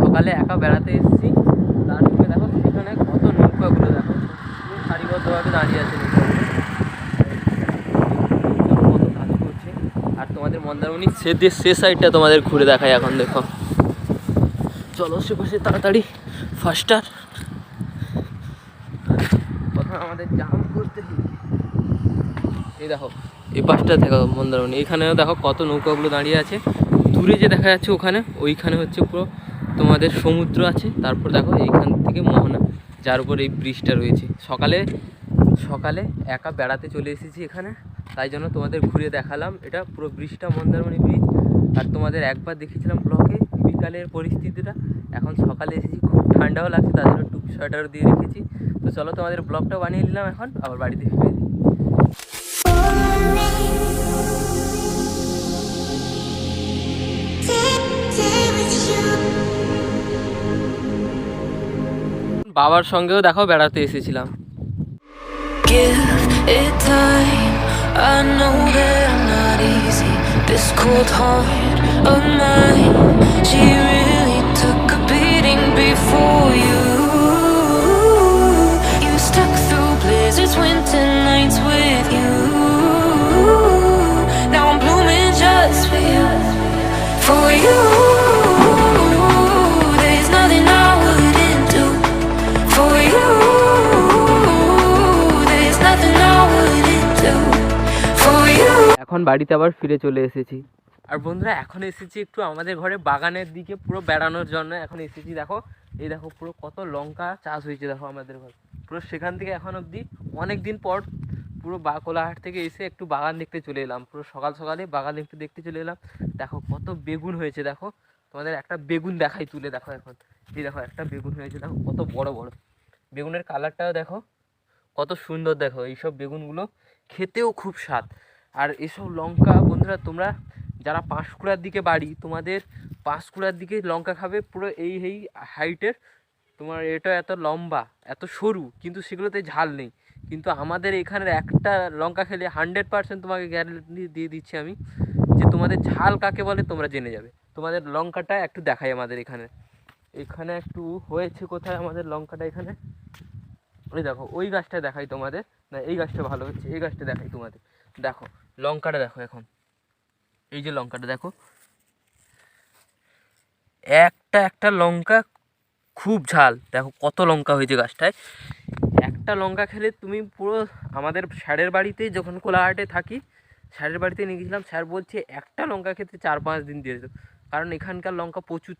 সকালে একা বেড়াতে এসেছি। তার সঙ্গে দেখো সেখানে কত নৌকাগুলো দেখো। সারিবদ্ধভাবে দাঁড়িয়ে আছে আর তোমাদের মন্দারমণি সে সে সাইডটা তোমাদের ঘুরে দেখায় এখন, দেখো। চলো সে পাশে তাড়াতাড়ি ফাস্টার প্রথমে আমাদের জাম করতে। এই দেখো, এই পাশটা দেখো মন্দারমণি। এখানেও দেখো কত নৌকাগুলো দাঁড়িয়ে আছে। দূরে যে দেখা যাচ্ছে ওখানে, ওইখানে হচ্ছে পুরো তোমাদের সমুদ্র আছে, তারপর দেখো এইখান থেকে মোহনা, যার উপর এই ব্রিজটা রয়েছে। সকালে সকালে একা বেড়াতে চলে এসেছি এখানে, তাই জন্য তোমাদের ঘুরে দেখালাম। এটা পুরো ব্রিজটা মন্দারমণি ব্রিজ আর তোমাদের একবার দেখেছিলাম ব্লকে বিকালের পরিস্থিতিটা। এখন সকালে এসেছি, খুব ঠান্ডাও লাগছে, তার জন্য টুপি, সোয়েটারও দিয়ে রেখেছি। তো চলো তোমাদের ব্লগটা বানিয়ে নিলাম এখন, আবার বাড়িতে ফিরে বাবার সঙ্গেও দেখো বেড়াতে এসেছিলাম। Give এখন বাড়িতে আবার ফিরে চলে এসেছি। আর বন্ধুরা, এখন এসেছি একটু আমাদের ঘরে বাগানের দিকে, পুরো বেড়ানোর জন্য। এখন এসেছি, দেখো, এই দেখো, পুরো কত লঙ্কা চাষ হয়েছে, দেখো, আমাদের ঘর। পুরো সেখান থেকে এখন অবধি অনেক দিন পর পুরো বা কোলাহাট থেকে এসে একটু বাগান দেখতে চলে এলাম। পুরো সকাল সকালে বাগান একটু দেখতে চলে এলাম। দেখো, কত বেগুন হয়েছে, দেখো। তোমাদের একটা বেগুন দেখাই তুলে, দেখো এখন। এই দেখো, একটা বেগুন হয়েছে, দেখো, কত বড় বড়। বেগুনের কালারটাও দেখো, কত সুন্দর, দেখো। এইসব বেগুনগুলো খেতেও খুব স্বাদ। আর এসব লঙ্কা বন্ধুরা, তোমরা যারা পাঁশকুড়ার দিকে বাড়ি, তোমাদের পাঁশকুড়ার দিকে লঙ্কা খাবে পুরো এই এই হাইটের। তোমার এটা এত লম্বা, এত সরু, কিন্তু সেগুলোতে ঝাল নেই। কিন্তু আমাদের এখানের একটা লঙ্কা খেলে হান্ড্রেড পার্সেন্ট তোমাকে গ্যারেন্টি দিয়ে দিচ্ছি আমি যে তোমাদের ঝাল কাকে বলে তোমরা জেনে যাবে। তোমাদের লঙ্কাটা একটু দেখাই আমাদের এখানে। এখানে একটু হয়েছে কোথায় আমাদের লঙ্কাটা এখানে? ওই দেখো, ওই গাছটা দেখাই তোমাদের। না, এই গাছটা ভালো হচ্ছে, এই গাছটা দেখাই তোমাদের। দেখো লঙ্কাটা দেখো এখন। এই যে লঙ্কাটা দেখো। একটা একটা লঙ্কা খুব ঝাল। দেখো কত লঙ্কা হয়েছে গাছটায়। একটা লঙ্কা খেলে তুমি পুরো আমাদের স্যারের বাড়িতে যখন কোলাহাটে থাকি, স্যারের বাড়িতে নিয়ে গেছিলাম, স্যার বলছে একটা লঙ্কা খেতে চার পাঁচ দিন দিয়ে কারণ এখানকার লঙ্কা প্রচুর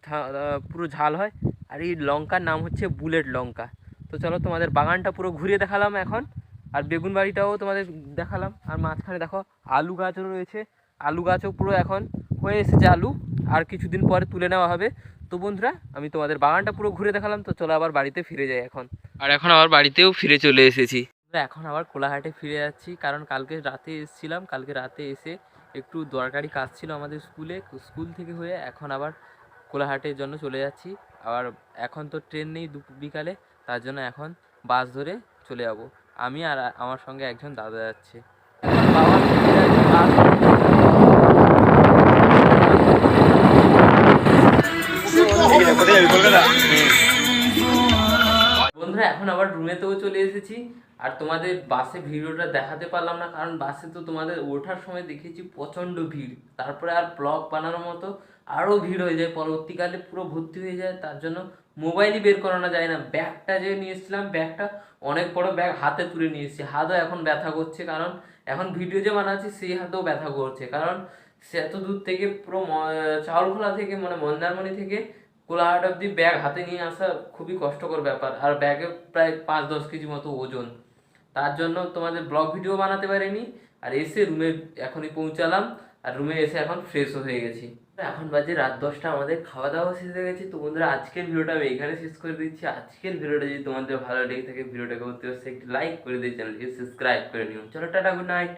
পুরো ঝাল হয়। আর এই লঙ্কার নাম হচ্ছে বুলেট লঙ্কা। তো চলো তোমাদের বাগানটা পুরো ঘুরিয়ে দেখালাম এখন। আর বেগুন বাড়িটাও তোমাদের দেখালাম। আর মাঝখানে দেখো আলু গাছও রয়েছে। আলু গাছও পুরো এখন হয়ে এসেছে আলু। আর কিছুদিন পরে তুলে নেওয়া হবে। তো বন্ধুরা আমি তোমাদের বাগানটা পুরো ঘুরে দেখালাম। তো চলো আবার বাড়িতে ফিরে যাই এখন। আর এখন আবার বাড়িতেও ফিরে চলে এসেছি। এখন আবার কোলাহাটে ফিরে যাচ্ছি। কারণ কালকে রাতে এসেছিলাম। কালকে রাতে এসে একটু দরকারি কাজ ছিল আমাদের স্কুলে। স্কুল থেকে হয়ে এখন আবার কোলাহাটের জন্য চলে যাচ্ছি। আবার এখন তো ট্রেন নেই দুপুর বিকালে। তার জন্য এখন বাস ধরে চলে যাব। আমি আর আমার সঙ্গে একজন দাদা যাচ্ছে। বাবা বন্ধুরা এখন আবার রুমেতেও চলে এসেছি। আর তোমাদের বাসে ভিডিওটা দেখাতে পারলাম না, কারণ বাসে তো তোমাদের ওঠার সময় দেখেছি প্রচণ্ড ভিড়। তারপরে আর ব্লগ বানানোর মতো আরও ভিড় হয়ে যায়, পরবর্তীকালে পুরো ভর্তি হয়ে যায়, তার জন্য মোবাইলই বের করানো যায় না। ব্যাগটা যে নিয়ে এসেছিলাম, ব্যাগটা অনেক বড় ব্যাগ হাতে তুলে নিয়ে এসেছি। হাতও এখন ব্যথা করছে, কারণ এখন ভিডিও যে বানাচ্ছি, সেই হাতেও ব্যথা করছে। কারণ সে এত দূর থেকে পুরো চাউলখোলা থেকে মানে মন্দারমণি থেকে কোলাহাট অব্দি ব্যাগ হাতে নিয়ে আসা খুবই কষ্টকর ব্যাপার। আর ব্যাগে প্রায় পাঁচ দশ কেজি মতো ওজন। তার জন্য তোমাদের ব্লগ ভিডিও বানাতে পারিনি। আর এসে রুমে এখনই পৌঁছালাম। আর রুমে এসে এখন ফ্রেশও হয়ে গেছি। এখন বাজে রাত দশটা, আমাদের খাওয়া দাওয়া শেষ হয়ে গেছে। তো বন্ধুরা, আজকের ভিডিওটা আমি এখানে শেষ করে দিচ্ছি। আজকের ভিডিওটা যদি তোমাদের ভালো লেগে থাকে, ভিডিওটাকে অতি অবশ্যই একটি লাইক করে দিয়ে চ্যানেলটিকে সাবস্ক্রাইব করে নিও। চলো, টাটা গুড নাইট